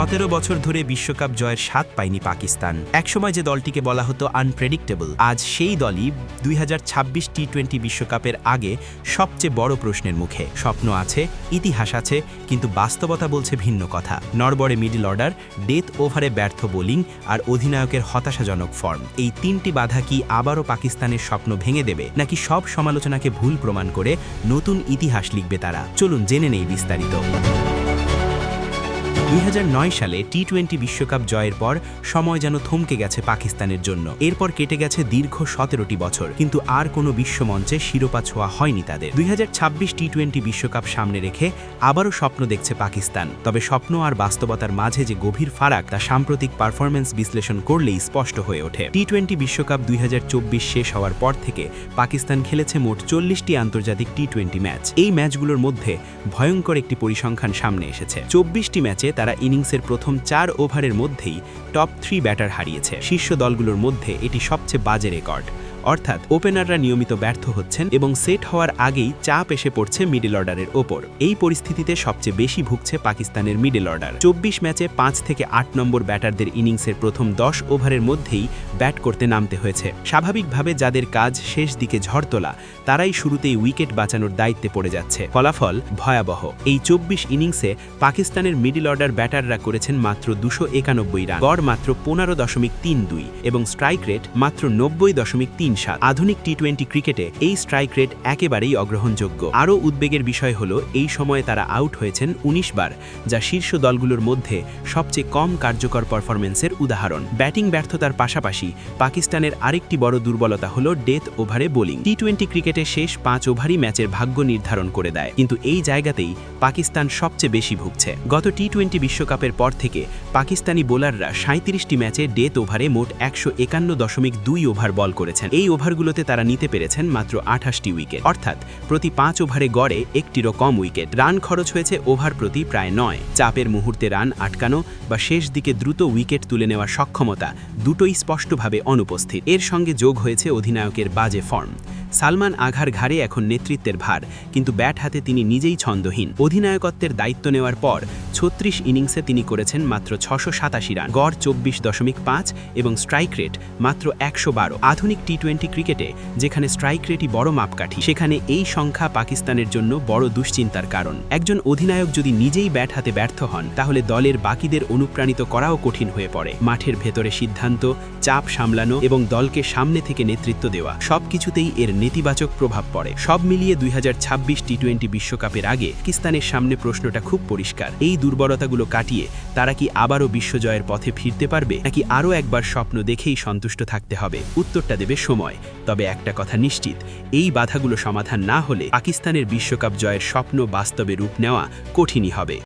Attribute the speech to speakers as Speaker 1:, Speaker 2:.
Speaker 1: সতেরো বছর ধরে বিশ্বকাপ জয়ের স্বাদ পায়নি পাকিস্তান। একসময় যে দলটিকে বলা হতো আনপ্রেডিক্টেবল আজ সেই দলই দুই হাজার ছাব্বিশ টি টোয়েন্টি বিশ্বকাপের আগে সবচেয়ে বড় প্রশ্নের মুখে। স্বপ্ন আছে, ইতিহাস আছে, কিন্তু বাস্তবতা বলছে ভিন্ন কথা। নরবরে মিডল অর্ডার ডেথ ওভারে ব্যর্থ বোলিং আর অধিনায়কের হতাশাজনক ফর্ম এই তিনটি বাধা কি আবারও পাকিস্তানের স্বপ্ন ভেঙে দেবে, নাকি সব সমালোচনাকে ভুল প্রমাণ করে নতুন ইতিহাস লিখবে তারা? চলুন জেনে নেই বিস্তারিত। দুই হাজার নয় সালে টি টোয়েন্টি বিশ্বকাপ জয়ের পর সময় যেন থমকে গেছে পাকিস্তানের জন্য। এরপর কেটে গেছে দীর্ঘ সতেরোটি বছর। কিন্তু আর কোনো বিশ্বমঞ্চে শিরোপা ছোঁয়া হয়নি তাদের। দুই টি টোয়েন্টি বিশ্বকাপ সামনে রেখে আবারও স্বপ্ন দেখছে পাকিস্তান। তবে স্বপ্ন আর বাস্তবতার মাঝে যে গভীর ফারাক তা সাম্প্রতিক পারফরমেন্স বিশ্লেষণ করলেই স্পষ্ট হয়ে ওঠে। টি টোয়েন্টি বিশ্বকাপ দুই হাজার চব্বিশ শেষ হওয়ার পর থেকে পাকিস্তান খেলেছে মোট চল্লিশটি আন্তর্জাতিক টি টোয়েন্টি ম্যাচ। এই ম্যাচগুলোর মধ্যে ভয়ঙ্কর একটি পরিসংখ্যান সামনে এসেছে। চব্বিশটি ম্যাচে তারা ইনিংসের প্রথম চার ওভারের মধ্যেই টপ থ্রি ব্যাটার হারিয়েছে। শীর্ষ দলগুলোর মধ্যে এটি সবচেয়ে বাজে রেকর্ড। অর্থাৎ ওপেনাররা নিয়মিত ব্যর্থ হচ্ছেন এবং সেট হওয়ার আগেই চাপ এসে পড়ছে মিডল অর্ডারের ওপর। এই পরিস্থিতিতে সবচেয়ে বেশি ভুগছে পাকিস্তানের মিডল অর্ডার। চব্বিশ ম্যাচে পাঁচ থেকে আট নম্বর ব্যাটারদের ইনিংসের প্রথম দশ ওভারের মধ্যেই ব্যাট করতে নামতে হয়েছে। স্বাভাবিকভাবে যাদের কাজ শেষ দিকে ঝড় তোলা, তারাই শুরুতেই উইকেট বাঁচানোর দায়িত্বে পড়ে যাচ্ছে। ফলাফল ভয়াবহ। এই চব্বিশ ইনিংসে পাকিস্তানের মিডল অর্ডার ব্যাটাররা করেছেন মাত্র দুশো একানব্বই রান। গড় মাত্র পনেরো দশমিক তিন দুই এবং স্ট্রাইক রেট মাত্র নব্বই দশমিক তিন সাত। আধুনিক টি টোয়েন্টি ক্রিকেটে এই স্ট্রাইক রেট একেবারেই অগ্রহণযোগ্য। আরও উদ্বেগের বিষয় হল, এই সময়ে তারা আউট হয়েছেন ১৯ বার, যা শীর্ষ দলগুলোর মধ্যে সবচেয়ে কম কার্যকর পারফরমেন্সের উদাহরণ। ব্যাটিং ব্যর্থতার পাশাপাশি পাকিস্তানের আরেকটি বড় দুর্বলতা হল ডেথ ওভারে বোলিং টি টোয়েন্টি ক্রিকেটে শেষ পাঁচ ওভারই ম্যাচের ভাগ্য নির্ধারণ করে দেয়, কিন্তু এই জায়গাতেই পাকিস্তান সবচেয়ে বেশি ভুগছে। গত টি টোয়েন্টি বিশ্বকাপের পর থেকে পাকিস্তানি বোলাররা সাঁত্রিশটি ম্যাচে ডেথ ওভারে মোট একশো একান্ন দশমিক দুই ওভার বল করেছেন। এই ওভারগুলোতে তারা নিতে পেরেছেন মাত্র আঠাশটি উইকেট। অর্থাৎ প্রতি পাঁচ ওভারে গড়ে একটিরও কম উইকেট। রান খরচ হয়েছে ওভার প্রতি প্রায় নয়। চাপের মুহূর্তে রান আটকানো বা শেষ দিকে দ্রুত উইকেট তুলে নেওয়ার সক্ষমতা দুটোই স্পষ্টভাবে অনুপস্থিত। এর সঙ্গে যোগ হয়েছে অধিনায়কের বাজে ফর্ম। সালমান আঘার ঘাড়ে এখন নেতৃত্বের ভার, কিন্তু ব্যাট হাতে তিনি নিজেই ছন্দহীন। অধিনায়কত্বের দায়িত্ব নেওয়ার পর, ছত্রিশ ইনিংসে তিনি করেছেন মাত্র ছশো সাতাশি রান। গড় চব্বিশ দশমিক পাঁচ এবং স্ট্রাইক রেট মাত্র একশো বারো। আধুনিক টি টোয়েন্টি ক্রিকেটে, যেখানে স্ট্রাইক রেটই বড় মাপকাঠি, সেখানে এই সংখ্যা পাকিস্তানের জন্য বড় দুশ্চিন্তার কারণ। একজন অধিনায়ক যদি নিজেই ব্যাট হাতে ব্যর্থ হন, তাহলে দলের বাকিদের অনুপ্রাণিত করাও কঠিন হয়ে পড়ে। মাঠের ভেতরে সিদ্ধান্ত, চাপ সামলানো এবং দলকে সামনে থেকে নেতৃত্ব দেওয়া, সবকিছুতেই এর নেতিবাচক প্রভাব পড়ে। সব মিলিয়ে দুই টি টোয়েন্টি বিশ্বকাপের আগে পাকিস্তানের সামনে প্রশ্নটা খুব পরিষ্কার। এই দুর্বলতাগুলো কাটিয়ে তারা কি আবারও বিশ্বজয়ের পথে ফিরতে পারবে? নাকি আরও একবার স্বপ্ন দেখেই সন্তুষ্ট থাকতে হবে? উত্তরটা দেবে সময়। তবে একটা কথা নিশ্চিত, এই বাধাগুলো সমাধান না হলে পাকিস্তানের বিশ্বকাপ জয়ের স্বপ্ন বাস্তবে রূপ নেওয়া কঠিনই হবে।